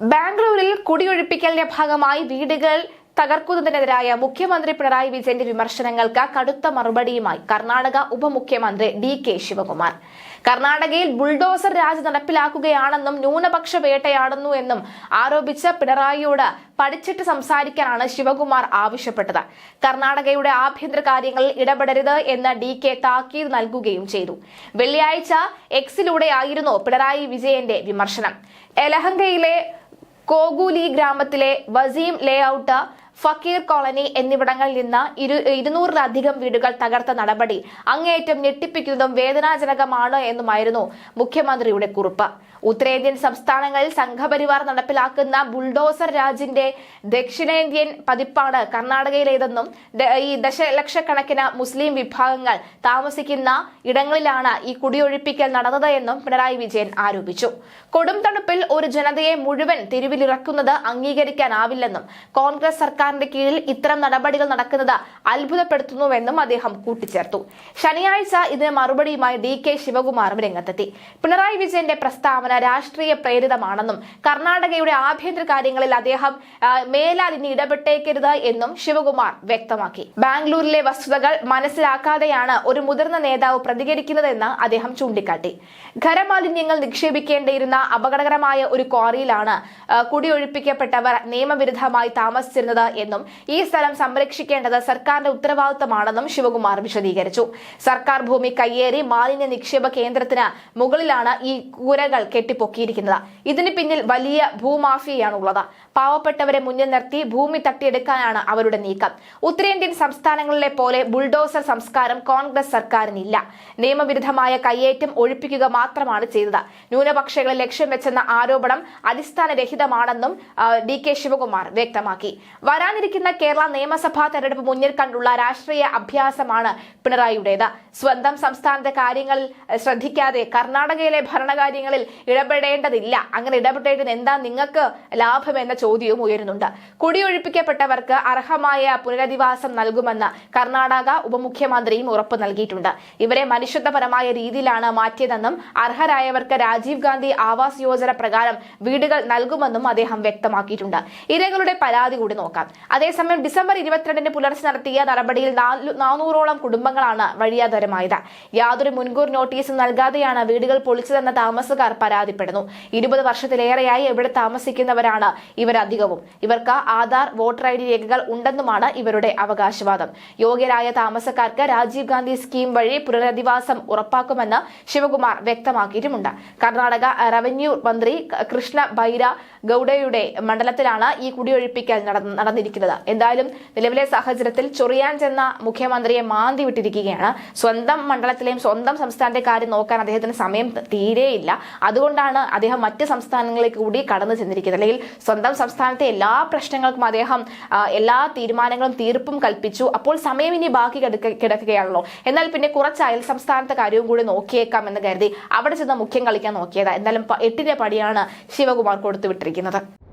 ബാംഗ്ലൂരിൽ കുടിയൊഴിപ്പിക്കലിന്റെ ഭാഗമായി വീടുകൾ തകർക്കുന്നതിനെതിരായ മുഖ്യമന്ത്രി പിണറായി വിജയന്റെ വിമർശനങ്ങൾക്ക് കടുത്ത മറുപടിയുമായി കർണാടക ഉപമുഖ്യമന്ത്രി ഡി കെ ശിവകുമാർ. കർണാടകയിൽ ബുൾഡോസർ രാജ് നടപ്പിലാക്കുകയാണെന്നും ന്യൂനപക്ഷ വേട്ടയാടുന്നു എന്നും ആരോപിച്ച പിണറായിയോട് പഠിച്ചിട്ട് സംസാരിക്കാനാണ് ശിവകുമാർ ആവശ്യപ്പെട്ടത്. കർണാടകയുടെ ആഭ്യന്തര കാര്യങ്ങളിൽ ഇടപെടരുത് എന്ന് ഡി കെ താക്കീത് നൽകുകയും ചെയ്തു. വെള്ളിയാഴ്ച എക്സിലൂടെയായിരുന്നു പിണറായി വിജയന്റെ വിമർശനം. എലഹങ്കയിലെ കോഗുലി ഗ്രാമത്തിലെ വസീം ലേഔട്ട് ഫക്കീർ കോളനി എന്നിവിടങ്ങളിൽ നിന്ന് ഇരു ഇരുന്നൂറിലധികം വീടുകൾ തകർത്ത നടപടി. അങ്ങേയറ്റം ഞെട്ടിപ്പിക്കുന്നതും വേദനാജനകമാണ് എന്നുമായിരുന്നു മുഖ്യമന്ത്രിയുടെ കുറിപ്പ്. ഉത്തരേന്ത്യൻ സംസ്ഥാനങ്ങളിൽ സംഘപരിവാർ നടപ്പിലാക്കുന്ന ബുൾഡോസർ രാജിന്റെ ദക്ഷിണേന്ത്യൻ പതിപ്പാണ് കർണാടകയിലേതെന്നും ഈ ദശലക്ഷക്കണക്കിന് മുസ്ലിം വിഭാഗങ്ങൾ താമസിക്കുന്ന ഇടങ്ങളിലാണ് ഈ കുടിയൊഴിപ്പിക്കൽ നടന്നത് എന്നും പിണറായി വിജയൻ ആരോപിച്ചു. കൊടും തണുപ്പിൽ ഒരു ജനതയെ മുഴുവൻ തെരുവിലിറക്കുന്നത് അംഗീകരിക്കാനാവില്ലെന്നും കോൺഗ്രസ് സർക്കാരിന്റെ കീഴിൽ ഇത്തരം നടപടികൾ നടക്കുന്നത് അത്ഭുതപ്പെടുത്തുന്നുവെന്നും അദ്ദേഹം കൂട്ടിച്ചേർത്തു. ശനിയാഴ്ച ഇതിന് മറുപടിയുമായി ഡി കെ ശിവകുമാറും രംഗത്തെത്തി. പിണറായി വിജയന്റെ പ്രസ്താവന രാഷ്ട്രീയ പ്രേരിതമാണെന്നും കർണാടകയുടെ ആഭ്യന്തര കാര്യങ്ങളിൽ അദ്ദേഹം മേലാൽ ഇനി ഇടപെട്ടേക്കരുത് എന്നും ശിവകുമാർ വ്യക്തമാക്കി. ബാംഗ്ലൂരിലെ വസ്തുതകൾ മനസ്സിലാക്കാതെയാണ് ഒരു മുതിർന്ന നേതാവ് പ്രതികരിക്കുന്നതെന്ന് അദ്ദേഹം ചൂണ്ടിക്കാട്ടി. ഖരമാലിന്യങ്ങൾ നിക്ഷേപിക്കേണ്ടിയിരുന്ന അപകടകരമായ ഒരു ക്വാറിയിലാണ് കുടിയൊഴിപ്പിക്കപ്പെട്ടവർ നിയമവിരുദ്ധമായി താമസിച്ചിരുന്നത് എന്നും ഈ സ്ഥലം സംരക്ഷിക്കേണ്ടത് സർക്കാരിന്റെ ഉത്തരവാദിത്തമാണെന്നും ശിവകുമാർ വിശദീകരിച്ചു. സർക്കാർ ഭൂമി കയ്യേറി മാലിന്യ നിക്ഷേപ കേന്ദ്രത്തിന് മുകളിലാണ് ഈ കുരകൾ കെട്ടിപ്പൊക്കിയിരിക്കുന്നത്. ഇതിന് പിന്നിൽ വലിയ ഭൂമാഫിയയാണ് ഉള്ളത് പാവപ്പെട്ടവരെ മുന്നിൽ നിർത്തി ഭൂമി തട്ടിയെടുക്കാനാണ് അവരുടെ നീക്കം. ഉത്തരേന്ത്യൻ സംസ്ഥാനങ്ങളിലെ പോലെ ബുൾഡോസർ സംസ്കാരം കോൺഗ്രസ് സർക്കാരിനില്ല. നിയമവിരുദ്ധമായ കയ്യേറ്റം ഒഴിപ്പിക്കുക മാത്രമാണ് ചെയ്തത്. ന്യൂനപക്ഷങ്ങളെ ലക്ഷ്യം വെച്ചെന്ന ആരോപണം അടിസ്ഥാനരഹിതമാണെന്നും ഡി കെ ശിവകുമാർ വ്യക്തമാക്കി. വരാനിരിക്കുന്ന കേരള നിയമസഭാ തെരഞ്ഞെടുപ്പ് മുന്നിൽ കണ്ടുള്ള രാഷ്ട്രീയ അഭ്യാസമാണ് പിണറായിയുടേത്. സ്വന്തം സംസ്ഥാനത്തെ കാര്യങ്ങൾ ശ്രദ്ധിക്കാതെ കർണാടകയിലെ ഭരണകാര്യങ്ങളിൽ ഇടപെടേണ്ടതില്ല. അങ്ങനെ ഇടപെടേണ്ടത് എന്താ നിങ്ങൾക്ക് ലാഭം എന്ന ചോദ്യവും ഉയരുന്നുണ്ട്. കുടിയൊഴിപ്പിക്കപ്പെട്ടവർക്ക് അർഹമായ പുനരധിവാസം നൽകുമെന്ന് കർണാടക ഉപമുഖ്യമന്ത്രിയും ഉറപ്പ് നൽകിയിട്ടുണ്ട്. ഇവരെ മനുഷ്യത്വപരമായ രീതിയിലാണ് മാറ്റിയതെന്നും അർഹരായവർക്ക് രാജീവ് ഗാന്ധി ആവാസ് യോജന പ്രകാരം വീടുകൾ നൽകുമെന്നും അദ്ദേഹം വ്യക്തമാക്കിയിട്ടുണ്ട്. ഇരകളുടെ പരാതി കൂടി നോക്കാം. അതേസമയം ഡിസംബർ ഇരുപത്തിരണ്ടിന് പുലർച്ചെ നടത്തിയ നടപടിയിൽ നാനൂറോളം കുടുംബങ്ങളാണ് വഴിയാതരമായത്. യാതൊരു മുൻകൂർ നോട്ടീസും നൽകാതെയാണ് വീടുകൾ പൊളിച്ചതെന്ന താമസക്കാർ പരാതിപ്പെടുന്നു. ഇരുപത് വർഷത്തിലേറെയായി ഇവിടെ താമസിക്കുന്നവരാണ് ഇവരധികവും. ഇവർക്ക് ആധാർ വോട്ടർ ഐ ഡി രേഖകൾ ഉണ്ടെന്നുമാണ് ഇവരുടെ അവകാശവാദം. യോഗ്യരായ താമസക്കാർക്ക് രാജീവ് ഗാന്ധി സ്കീം വഴി പുനരധിവാസം ഉറപ്പാക്കുമെന്ന് ശിവകുമാർ വ്യക്തമാക്കിയിട്ടുമുണ്ട്. കർണാടക റവന്യൂ മന്ത്രി കൃഷ്ണ ബൈര ഗൌഡയുടെ മണ്ഡലത്തിലാണ് ഈ കുടിയൊഴിപ്പിക്കൽ നടന്ന- നടന്നിരിക്കുന്നത് എന്തായാലും നിലവിലെ സാഹചര്യത്തിൽ ചൊറിയാൻ ചെന്ന മുഖ്യമന്ത്രിയെ മാന്തി വിട്ടിരിക്കുകയാണ്. സ്വന്തം മണ്ഡലത്തിലെയും സ്വന്തം സംസ്ഥാനത്തെ കാര്യം നോക്കാൻ അദ്ദേഹത്തിന് സമയം തീരെയില്ല. അതുകൊണ്ടാണ് അദ്ദേഹം മറ്റ് സംസ്ഥാനങ്ങളിലേക്ക് കൂടി കടന്നു ചെന്നിരിക്കുന്നത്. അല്ലെങ്കിൽ സ്വന്തം സംസ്ഥാനത്തെ എല്ലാ പ്രശ്നങ്ങൾക്കും അദ്ദേഹം എല്ലാ തീരുമാനങ്ങളും തീർപ്പും കൽപ്പിച്ചു. അപ്പോൾ സമയം ഇനി ബാക്കി കിടക്ക- കിടക്കുകയാണല്ലോ. എന്നാൽ പിന്നെ കുറച്ച് അയൽ സംസ്ഥാനത്തെ കാര്യവും കൂടി നോക്കിയേക്കാം എന്ന് കരുതി അവിടെ ചെന്ന് മുഖ്യം കളിക്കാൻ നോക്കിയതാണ് എന്തായാലും എട്ടിന്റെ പടിയാണ് ശിവകുമാർ കൊടുത്തുവിട്ടിരിക്കുന്നത്.